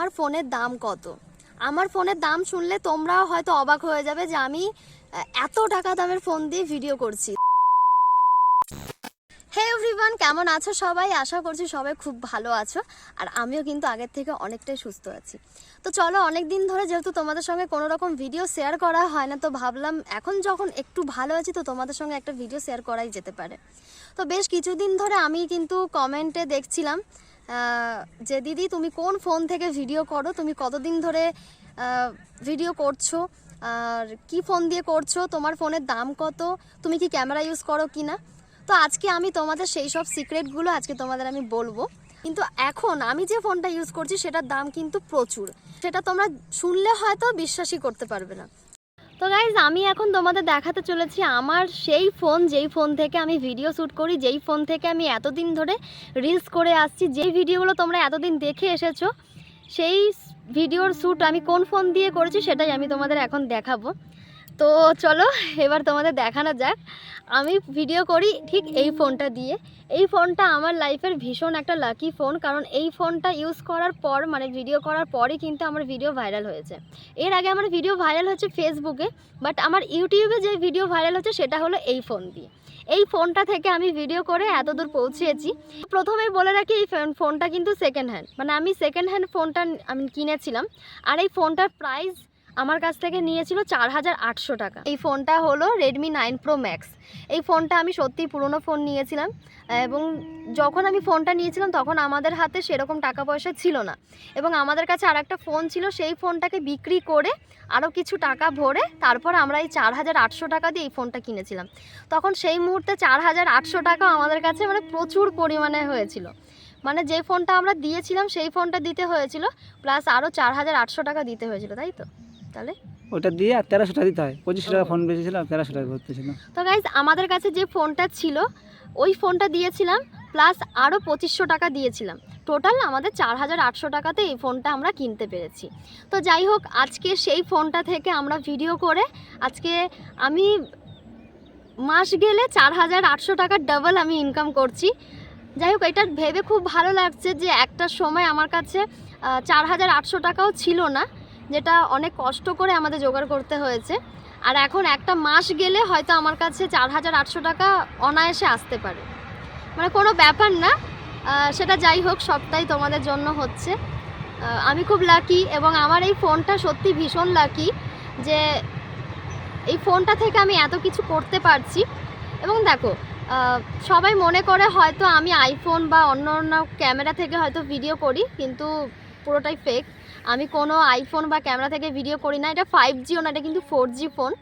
আমার ফোনের দাম কত? আমার ফোনের দাম শুনলে তোমরাও হয়তো অবাক হয়ে যাবে যে আমি এত টাকা দামের ফোন দিয়ে ভিডিও করছি। হে এভরিওয়ান কেমন আছো সবাই? আশা করছি সবাই খুব ভালো আছো, আর আমিও কিন্তু আগের থেকে অনেকটাই সুস্থ আছি। তো চলো অনেক দিন ধরে যেহেতু তোমাদের সঙ্গে কোনো রকম ভিডিও শেয়ার করা হয় না, তো ভাবলাম এখন যখন একটু ভালো আছি, তো তোমাদের সঙ্গে একটা ভিডিও শেয়ার করাই যেতে পারে। তো বেশ কিছুদিন ধরে আমি কিন্তু কমেন্টে দেখছিলাম যে দিদি, তুমি কোন ফোন থেকে ভিডিও করো? তুমি কতদিন ধরে ভিডিও করছ? আর কি ফোন দিয়ে করছ? তোমার ফোনের দাম কত? তুমি কি ক্যামেরা ইউজ করো কি না তো আজকে আমি তোমাদের সেই সব সিক্রেটগুলো আজকে তোমাদের আমি বলব। কিন্তু এখন আমি যে ফোনটা ইউজ করছি, সেটার দাম কিন্তু প্রচুর। সেটা তোমরা শুনলে হয়তো বিশ্বাসই করতে পারবে না। তো গাইজ আমি এখন তোমাদের দেখাতে চলেছি আমার সেই ফোন যেই ফোন থেকে আমি ভিডিও শ্যুট করি, যেই ফোন থেকে আমি এতদিন ধরে রিলস করে আসছি, যেই ভিডিওগুলো তোমরা এতদিন দেখে এসেছ, সেই ভিডিওর শ্যুট আমি কোন ফোন দিয়ে করেছি সেটাই আমি তোমাদের এখন দেখাবো। তো চলো, এবার তোমাদের দেখানো যাক। আমি ভিডিও করি ঠিক এই ফোনটা দিয়ে। এই ফোনটা আমার লাইফের ভীষণ একটা লাকি ফোন কারণ এই ফোনটা ইউজ করার পর মানে ভিডিও করার পরই কিন্তু আমার ভিডিও ভাইরাল হয়েছে। এর আগে আমার ভিডিও ভাইরাল হচ্ছে ফেসবুকে বাট আমার ইউটিউবে যে ভিডিও ভাইরাল হচ্ছে সেটা হলো এই ফোন দিয়ে। এই ফোনটা থেকে আমি ভিডিও করে এত দূর পৌঁছেছি। প্রথমেই বলে রাখি, এই ফোন- ফোনটা কিন্তু সেকেন্ড হ্যান্ড মানে আমি সেকেন্ড হ্যান্ড ফোনটা আমি কিনেছিলাম। আর এই ফোনটার প্রাইস আমার কাছ থেকে নিয়েছিল চার হাজার আটশো টাকা। এই ফোনটা হলো রেডমি নাইন প্রো ম্যাক্স এই ফোনটা আমি সত্যিই পুরনো ফোন নিয়েছিলাম, এবং যখন আমি ফোনটা নিয়েছিলাম তখন আমাদের হাতে সেরকম টাকা পয়সা ছিল না। এবং আমাদের কাছে আর একটা ফোন ছিল, সেই ফোনটাকে বিক্রি করে আরও কিছু টাকা ভরে তারপর আমরা এই চার হাজার আটশো টাকা দিয়ে এই ফোনটা কিনেছিলাম। তখন সেই মুহূর্তে চার হাজার আটশো টাকা আমাদের কাছে মানে প্রচুর পরিমাণে হয়েছিল। মানে যে ফোনটা আমরা দিয়েছিলাম, সেই ফোনটা দিতে হয়েছিল প্লাস আরও চার হাজার আটশো টাকা দিতে হয়েছিল, তাই তো? তাহলে? ওটা দিয়ে আর তেরোশো টাকা দিতে হয়। পঁচিশশো টাকা ফোন বেঁচেছিলাম তেরোশো টাকা ভর্তি ছিল তো গাইজ আমাদের কাছে যে ফোনটা ছিল ওই ফোনটা দিয়েছিলাম প্লাস আরও পঁচিশশো টাকা দিয়েছিলাম। টোটাল আমাদের চার হাজার আটশো টাকাতে এই ফোনটা আমরা কিনতে পেরেছি। তো যাই হোক আজকে সেই ফোনটা থেকে আমরা ভিডিও করে আজকে আমি মাস গেলে চার হাজার আটশো টাকার ডাবল আমি ইনকাম করছি। যাই হোক এটা ভেবে খুব ভালো লাগছে যে একটা সময় আমার কাছে চার হাজার আটশো টাকাও ছিল না। যেটা অনেক কষ্ট করে আমাদের জোগাড় করতে হয়েছে। আর এখন একটা মাস গেলে হয়তো আমার কাছে চার হাজার আটশো টাকা অনায়াসে আসতে পারে। মানে কোনো ব্যাপার না। সেটা যাই হোক, সবটাই তোমাদের জন্য হচ্ছে। আমি খুব লাকি এবং আমার এই ফোনটা সত্যি ভীষণ লাকি যে এই ফোনটা থেকে আমি এত কিছু করতে পারছি। এবং দেখো সবাই মনে করে হয়তো আমি আইফোন বা অন্য অন্য ক্যামেরা থেকে হয়তো ভিডিও করি, কিন্তু পুরোটাই ফেক আমি কোনো আইফোন বা ক্যামেরা থেকে ভিডিও করি না, এটা ফাইভ জিও না, এটা কিন্তু ফোর জি ফোন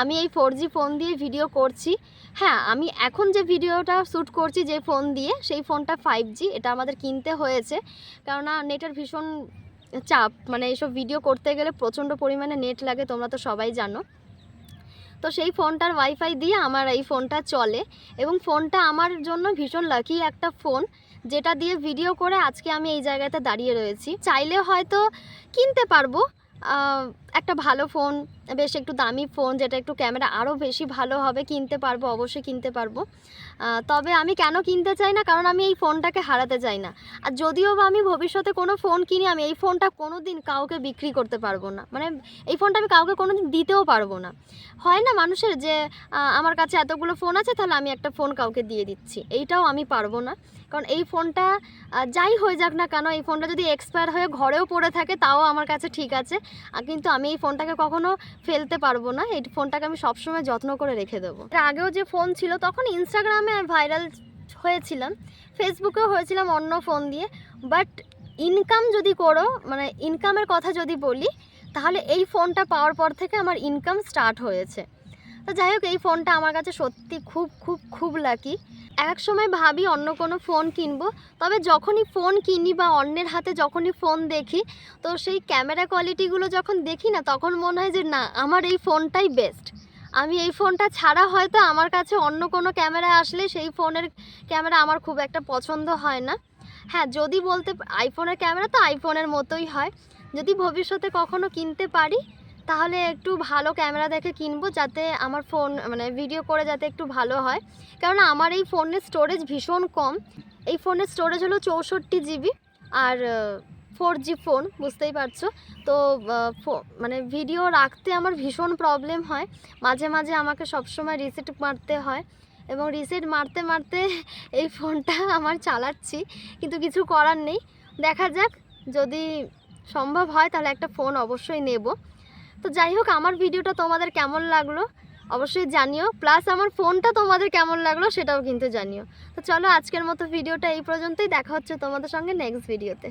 আমি এই ফোর জি ফোন দিয়ে ভিডিও করছি। হ্যাঁ আমি এখন যে ভিডিওটা শ্যুট করছি, যে ফোন দিয়ে, সেই ফোনটা ফাইভ জি এটা আমাদের কিনতে হয়েছে। কেননা নেটের ভীষণ চাপ মানে এইসব ভিডিও করতে গেলে প্রচণ্ড পরিমাণে নেট লাগে, তোমরা তো সবাই জানো। তো সেই ফোনটার ওয়াইফাই দিয়ে আমার এই ফোনটা চলে এবং ফোনটা আমার জন্য ভীষণ লাকি একটা ফোন যেটা দিয়ে ভিডিও করে আজকে আমি এই জায়গাতে দাঁড়িয়ে রয়েছি। চাইলে হয়তো কিনতে পারব। একটা ভালো ফোন, বেশ একটু দামি ফোন, যেটা একটু ক্যামেরা আরও বেশি ভালো হবে, কিনতে পারব, অবশ্যই কিনতে পারব। তবে আমি কেন কিনতে চাই না? কারণ আমি এই ফোনটাকে হারাতে চাই না। আর যদিও বা আমি ভবিষ্যতে কোনো ফোন কিনি, আমি এই ফোনটা কোনো দিন কাউকে বিক্রি করতে পারব না। মানে এই ফোনটা আমি কাউকে কোনো দিন দিতেও পারব না। হয় না মানুষের যে আমার কাছে এতগুলো ফোন আছে, তাহলে আমি একটা ফোন কাউকে দিয়ে দিচ্ছি। এইটাও আমি পারব না। কারণ এই ফোনটা যাই হয়ে যাক না কেন, এই ফোনটা যদি এক্সপায়ার হয়ে ঘরেও পড়ে থাকে, তাও আমার কাছে ঠিক আছে। কিন্তু আমি এই ফোনটাকে কখনো ফেলতে পারব না। এই ফোনটাকে আমি সবসময় যত্ন করে রেখে দেবো। এর আগেও যে ফোন ছিল, তখন ইনস্টাগ্রামে ভাইরাল হয়েছিলাম। ফেসবুকেও হয়েছিলাম অন্য ফোন দিয়ে। বাট ইনকাম যদি করো মানে ইনকামের কথা যদি বলি, তাহলে এই ফোনটা পাওয়ার পর থেকে আমার ইনকাম স্টার্ট হয়েছে। তো যাই হোক, এই ফোনটা আমার কাছে সত্যি খুব খুব খুব লাকি এক সময় ভাবি অন্য কোনো ফোন কিনবো, তবে যখনই ফোন কিনি বা অন্যের হাতে যখনই ফোন দেখি, তো সেই ক্যামেরা কোয়ালিটিগুলো যখন দেখি না, তখন মনে হয় যে না, আমার এই ফোনটাই বেস্ট। আমি এই ফোনটা ছাড়া হয়তো আমার কাছে অন্য কোনো ক্যামেরা আসলে সেই ফোনের ক্যামেরা আমার খুব একটা পছন্দ হয় না। হ্যাঁ যদি বলতে আইফোনের ক্যামেরা তো আইফোনের মতোই হয়। যদি ভবিষ্যতে কখনো কিনতে পারি তাহলে একটু ভালো ক্যামেরা দেখে কিনবো যাতে আমার ফোন মানে ভিডিও করে যাতে একটু ভালো হয়। কারণ আমার এই ফোনের স্টোরেজ ভীষণ কম। এই ফোনের স্টোরেজ হলো চৌষট্টি জিবি আর ফোর জি ফোন বুঝতেই পারছ? তো মানে ভিডিও রাখতে আমার ভীষণ প্রবলেম হয়। মাঝে মাঝে আমাকে সবসময় রিসেট মারতে হয় এবং রিসেট মারতে মারতে এই ফোনটা আমার চালাচ্ছি, কিন্তু কিছু করার নেই। দেখা যাক, যদি সম্ভব হয় তাহলে একটা ফোন অবশ্যই নেব। তো যাই হোক, আমার ভিডিওটা তোমাদের কেমন লাগল অবশ্যই জানিও। প্লাস আমার ফোনটা তোমাদের কেমন লাগল সেটাও কিন্তু জানিও। তো চলো আজকের মতো ভিডিওটা এই পর্যন্তই। দেখা হচ্ছে তোমাদের সঙ্গে নেক্সট ভিডিওতে